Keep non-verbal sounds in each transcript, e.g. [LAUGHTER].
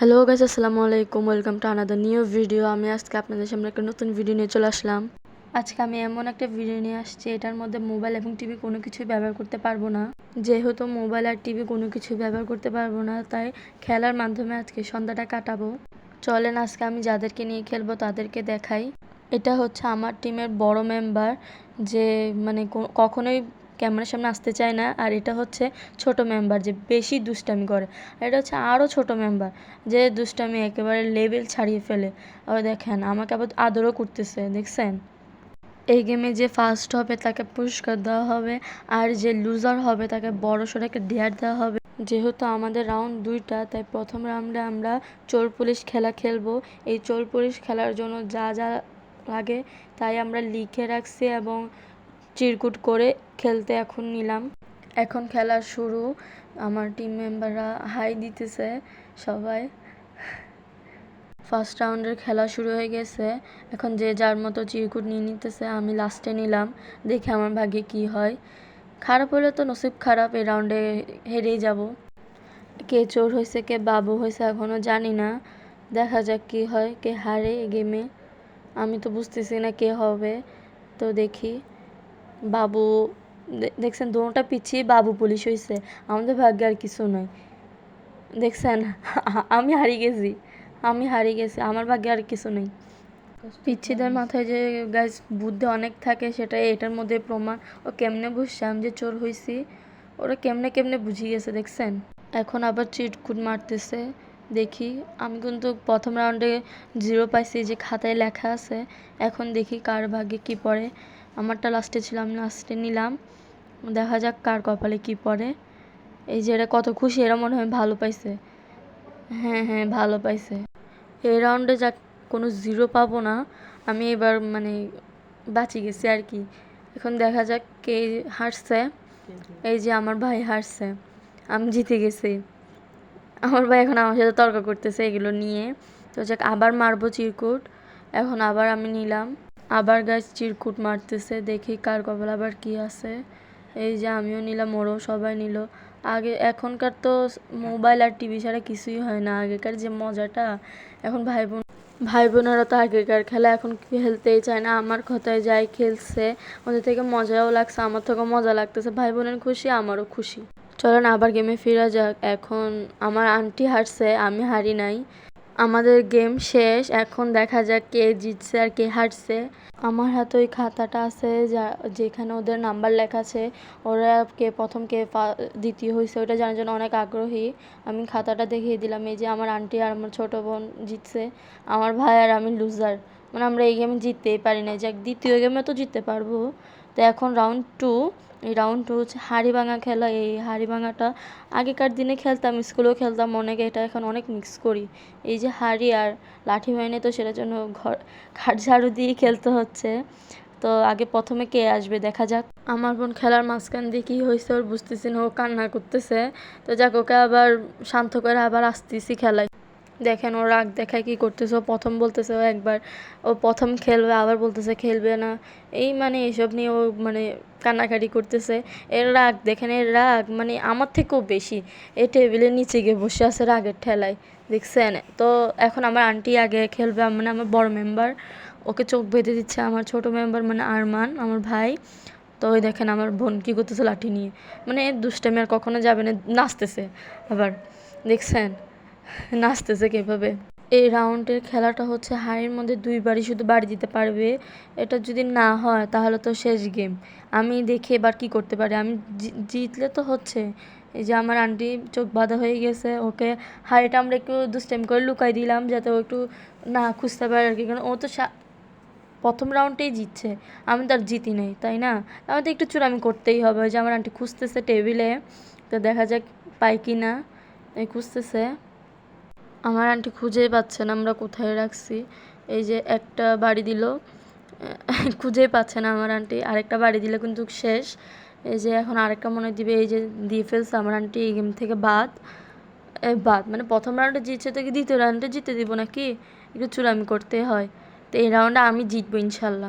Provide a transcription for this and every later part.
Hello guys আসসালামু আলাইকুম welcome to another new video আমি আজকে আপনাদের সামনে একটা নতুন ভিডিও নিয়ে চলে আসলাম। আজকে আমি এমন একটা ভিডিও নিয়ে আসছি, এটার মধ্যে মোবাইল এবং টিভি কোনো কিছুই ব্যবহার করতে পারব না। যেহেতু মোবাইল আর টিভি কোনো কিছুই ব্যবহার করতে পারব না, তাই খেলার মাধ্যমে আজকে সন্ধ্যাটা কাটাবো। চলেন, আজকে আমি যাদেরকে নিয়ে খেলব তাদেরকে দেখাই। এটা হচ্ছে আমার টিমের বড় মেম্বার যে মানে কখনোই ক্যামেরার সামনে আসতে চায় না। আর এটা হচ্ছে ছোট মেম্বার যে বেশি দুষ্টামি করে। আর এটা হচ্ছে আরও ছোট মেম্বার যে দুষ্টামি একেবারে লেভেল ছাড়িয়ে ফেলে। আবার দেখেন, আমাকে আবার আদরও করতেছে, দেখছেন? এই গেমে যে ফার্স্ট হবে তাকে পুরস্কার দেওয়া হবে, আর যে লুজার হবে তাকে বড় সড়ো একটা ডেয়ার দেওয়া হবে। যেহেতু আমাদের রাউন্ড দুইটা, তাই প্রথম রাউন্ডে আমরা চোর পুলিশ খেলা খেলব। এই চোর পুলিশ খেলার জন্য যা যা লাগে তাই আমরা লিখে রাখছি এবং চিরকুট করে খেলতে এখন নিলাম। এখন খেলা শুরু। আমার টিম মেম্বাররা হাই দিতেছে সবাই। ফার্স্ট রাউন্ডের খেলা শুরু হয়ে গেছে। এখন যে যার মতো চিরকুট নিয়ে নিতেছে, আমি লাস্টে নিলাম। দেখে আমার ভাগ্যে কি হয়। খারাপ হলে তো নসিব খারাপ, এই রাউন্ডে হেরেই যাব। কে চোর হয়েছে, কে বাবু হয়েছে এখনও জানি না। দেখা যাক কি হয়, কে হারে গেমে আমি তো বুঝতেছি না কে হবে। তো দেখি। বাবু দেখছেন দোনোটা পিছিয়ে বাবু পুলিশ হয়েছে আমাদের ভাগ্যে আর কিছু নয় দেখছেন, [LAUGHS] আমি হারিয়ে গেছি। আমি হারিয়ে গেছি, আমার ভাগ্যে আর কিছু নেই। পিচ্ছিদের মাথায় যে গাছ বুদ্ধি অনেক থাকে সেটা এটার মধ্যে প্রমাণ। ও কেমনে বুঝছে? আমি যে চোর হয়েছি ওরা কেমনে কেমনে বুঝিয়ে গেছে, দেখছেন? এখন আবার চিটকুট মারতেছে। দেখি, আমি কিন্তু প্রথম রাউন্ডে জিরো পাইছি, যে খাতায় লেখা আছে। এখন দেখি কার ভাগ্যে কি পড়ে। আমারটা লাস্টে ছিল আমি লাস্টে নিলাম। দেখা যাক কার কপালে কি পড়ে। এই যে এরা কত খুশি, এরা মনে হয় ভালো পাইছে। হ্যাঁ হ্যাঁ ভালো পাইছে। এই রাউন্ডে যাক, কোনো জিরো পাবো না। আমি এবার মানে বাঁচি গেছি আর কি। এখন দেখা যাক কে হারছে। এই যে আমার ভাই হারছে। আমি জিতে গেছি। আমার ভাই এখন আমার সাথে তর্ক করতেছে এগুলো নিয়ে। তো যাক, আবার মারবো চিরকুট। এখন আবার আমি নিলাম। আবার গাছ চিরকুট মারতেছে, দেখি কার কপাল আবার কি আছে। এই যে আমিও নিলাম, ওরও সবাই নিল। আগে এখনকার তো মোবাইল আর টিভি ছাড়া কিছুই হয় না, আগেকার যে মজাটা। এখন ভাই বোন, ভাই বোনেরা তো আগেকার খেলা এখন খেলতেই চায় না। আমার কথায় যাই খেলছে, ওদের থেকে মজাও লাগছে, আমার থেকেও মজা লাগতেছে। ভাই বোনের খুশি, আমারও খুশি। চলেন আবার গেমে ফেরা যাক। এখন আমার আন্টি হারছে, আমি হারি নাই। আমাদের গেম শেষ, এখন দেখা যাক কে জিতছে আর কে হারছে। আমার হাতে ওই খাতাটা আছে যা, যেখানে ওদের নাম্বার লেখা আছে, ওরা কে প্রথম, কে দ্বিতীয় হয়েছে ওটা জানার জন্য অনেক আগ্রহী। আমি খাতাটা দেখিয়ে দিলাম, এই যে আমার আন্টি আর আমার ছোট বোন জিতছে, আমার ভাই আর আমি লুজার মানে আমরা এই গেমে জিততেই পারি না যাক, দ্বিতীয় গেমে তো জিততে পারব। তো এখন রাউন্ড টু এই রাউন্ড টু হচ্ছে হাড়ি ভাঙা খেলা। এই হাড়ি ভাঙাটা আগেকার দিনে খেলতাম, স্কুলেও খেলতাম, অনেকে এটা এখন অনেক মিক্স করি। এই যে হাড়ি আর লাঠি হয়নি তো সেটার জন্য ঘর, খাট ঝাড়ু দিয়ে খেলতে হচ্ছে। তো আগে প্রথমে কে আসবে দেখা যাক। আমার বোন খেলার মাঝখান দিয়ে কী হয়েছে ওর বুঝতেছি না, ও কান্না করতেছে। তো যাক, ওকে আবার শান্ত করে আবার আসতেছি খেলায়। দেখেন, ও রাগ দেখায় কি করতেছে? ও প্রথম বলতেছে ও একবার, ও প্রথম খেলবে, আবার বলতেছে খেলবে না। এই মানে এসব নিয়ে ও মানে কান্নাকাটি করতেছে। এর রাগ, দেখেন এর রাগ মানে আমার থেকেও বেশি। এ টেবিলের নিচে গিয়ে বসে আছে রাগের ঠেলায়, দেখছেন? তো এখন আমার আন্টি আগে খেলবে মানে আমার বড় মেম্বার ওকে চোখ বেঁধে দিচ্ছে আমার ছোট মেম্বার মানে আরমান, আমার ভাই। তো ওই দেখেন আমার বোন কী করতেছে লাঠি নিয়ে। মানে দুষ্টামি আর কখনো যাবে না, নাচতেছে আবার, দেখছেন? নাচতেছে কীভাবে? এই রাউন্ডের খেলাটা হচ্ছে হাড়ির মধ্যে দুইবারই শুধু বাড়ি দিতে পারবে। এটা যদি না হয়, তাহলে তো শেষ গেম আমি দেখি এবার কি করতে পারি। আমি জিতলে তো হচ্ছে। এই যে আমার আন্টি চোখ বাঁধা হয়ে গেছে, ওকে হাড়িটা আমরা একটু দুষ্টাইম করে লুকাই দিলাম, যাতে ও একটু না খুঁজতে পারে আর কি। কারণ ও তো প্রথম রাউন্ডেই জিতছে। আমি তো আর জিতি নেই, তাই না? আমি তো একটু চুরামি করতেই হবে। ওই যে আমার আন্টি খুঁজতেছে টেবিলে তো দেখা যাক পাই কি না খুঁজতেছে। আমার আন্টি খুঁজেই পাচ্ছে না আমরা কোথায় রাখছি। এই যে একটা বাড়ি দিল খুঁজেই পাচ্ছে না আমার আন্টি। আরেকটা বাড়ি দিলে কিন্তু শেষ। এই যে এখন আরেকটা মনে দিবে, এই যে দিয়ে ফেলছে আমার আন্টি, এই গেম থেকে বাদ। বাদ মানে প্রথম রাউন্ডে জিতছে তো কি দ্বিতীয় রাউন্ডে জিতে দিব নাকি? একটু চুরামি করতে হয়। তো এই রাউন্ডে আমি জিতবো ইনশাল্লাহ।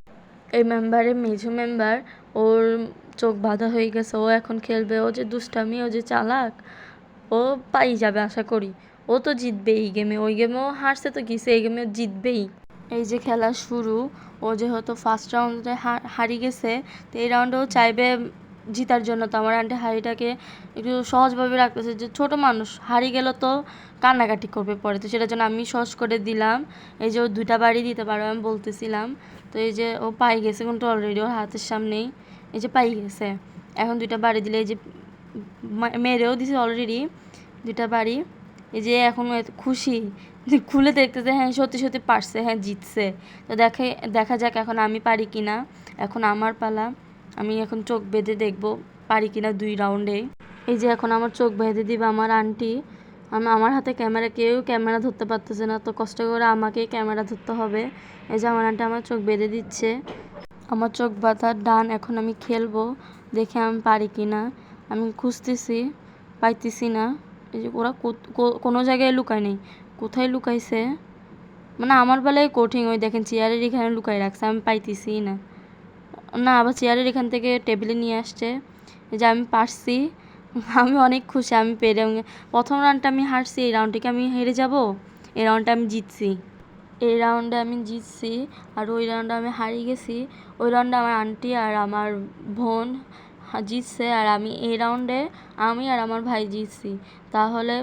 এই মেম্বারের মেজো মেম্বার ওর চোখ বাঁধা হয়ে গেছে। ও এখন খেলবে। ও যে দুষ্টামি, ও যে চালাক, ও পাই যাবে আশা করি। ও তো জিতবেই এই গেমে ওই গেমেও হারছে তো কিসে এই গেমেও জিতবেই। এই যে খেলা শুরু, ও যেহেতু ফার্স্ট রাউন্ডে হারিয়ে গেছে, তো এই রাউন্ডেও চাইবে জিতার জন্য। তো আমার আন্টি হাড়িটাকে একটু সহজভাবে রাখতেছে যে ছোট মানুষ, হারি গেল তো কান্নাকাটি করবে পরে। তো সেটার জন্য আমি সহজ করে দিলাম। এই যে ও দুইটা বাড়ি দিতে পারো আমি বলতেছিলাম। তো এই যে ও পাই গেছে কিন্তু অলরেডি ওর হাতের সামনেই, এই যে পাই গেছে। এখন দুইটা বাড়ি দিলে এই যে মেরেও দিছে অলরেডি দুইটা বাড়ি। যে এখন খুশি যে খুলে দেখতেছে হ্যাঁ সত্যি সত্যি পারছে হ্যাঁ জিতছে। তো দেখে, দেখা যাক এখন আমি পারি কি না এখন আমার পালা, আমি এখন চোখ বেঁধে দেখব পারি কি না দুই রাউন্ডে এই যে এখন আমার চোখ বেঁধে দিবে আমার আন্টি আমি, আমার হাতে ক্যামেরা কেউ ক্যামেরা ধরতে পারতেছে না, তো কষ্ট করে আমাকেই ক্যামেরা ধরতে হবে। এই যে আমার আন্টি আমার চোখ বেঁধে দিচ্ছে। আমার চোখ বাঁধার ডান এখন আমি খেলব, দেখে আমি পারি কি না আমি খুঁজতেছি, পাইতেছি না। এই যে ওরা কোনো জায়গায় লুকায় নেই। কোথায় লুকাইছে? মানে আমার বেলায় কঠিন ওই দেখেন চেয়ারের এখানে লুকাই রাখছে, আমি পাইতেছি না। না, আবার চেয়ারের এখান থেকে টেবিলে নিয়ে আসছে। যে আমি পারছি, আমি অনেক খুশি, আমি পেরে প্রথম রাউন্ডটা আমি হারছি, এই রাউন্ডটিকে আমি হেরে যাব? এই রাউন্ডটা আমি জিতছি। এই রাউন্ডে আমি জিতছি আর ওই রাউন্ডে আমি হারিয়ে গেছি। ওই রাউন্ডে আমার আন্টি আর আমার বোন জিতছে আর আমি এই রাউন্ডে আমি আর আমার ভাই জিতছি। তাহলে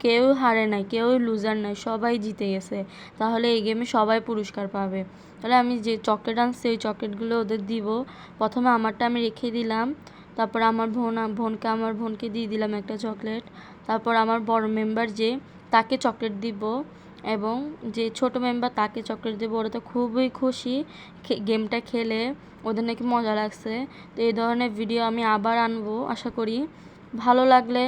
কেউ হারে নাই, কেউ লুজার নাই, সবাই জিতে গেছে। তাহলে এই গেমে সবাই পুরস্কার পাবে। তাহলে আমি যে চকলেট আনছি, ওই চকলেটগুলো ওদের দিব। প্রথমে আমারটা আমি রেখে দিলাম। তারপর আমার বোন, বোনকে, আমার বোনকে দিয়ে দিলাম একটা চকলেট তারপর আমার বড় মেম্বার যে, তাকে চকলেট দিব। এবং যে ছোট মেম্বার তাকে চকলেট দেবো, ওরা তো খুবই খুশি। গেমটা খেলে, ওদের নাকি মজা লাগছে। তো এই ধরনের ভিডিও আমি আবার আনব, আশা করি। ভালো লাগলে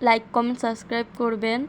লাইক কমেন্ট সাবস্ক্রাইব করবেন।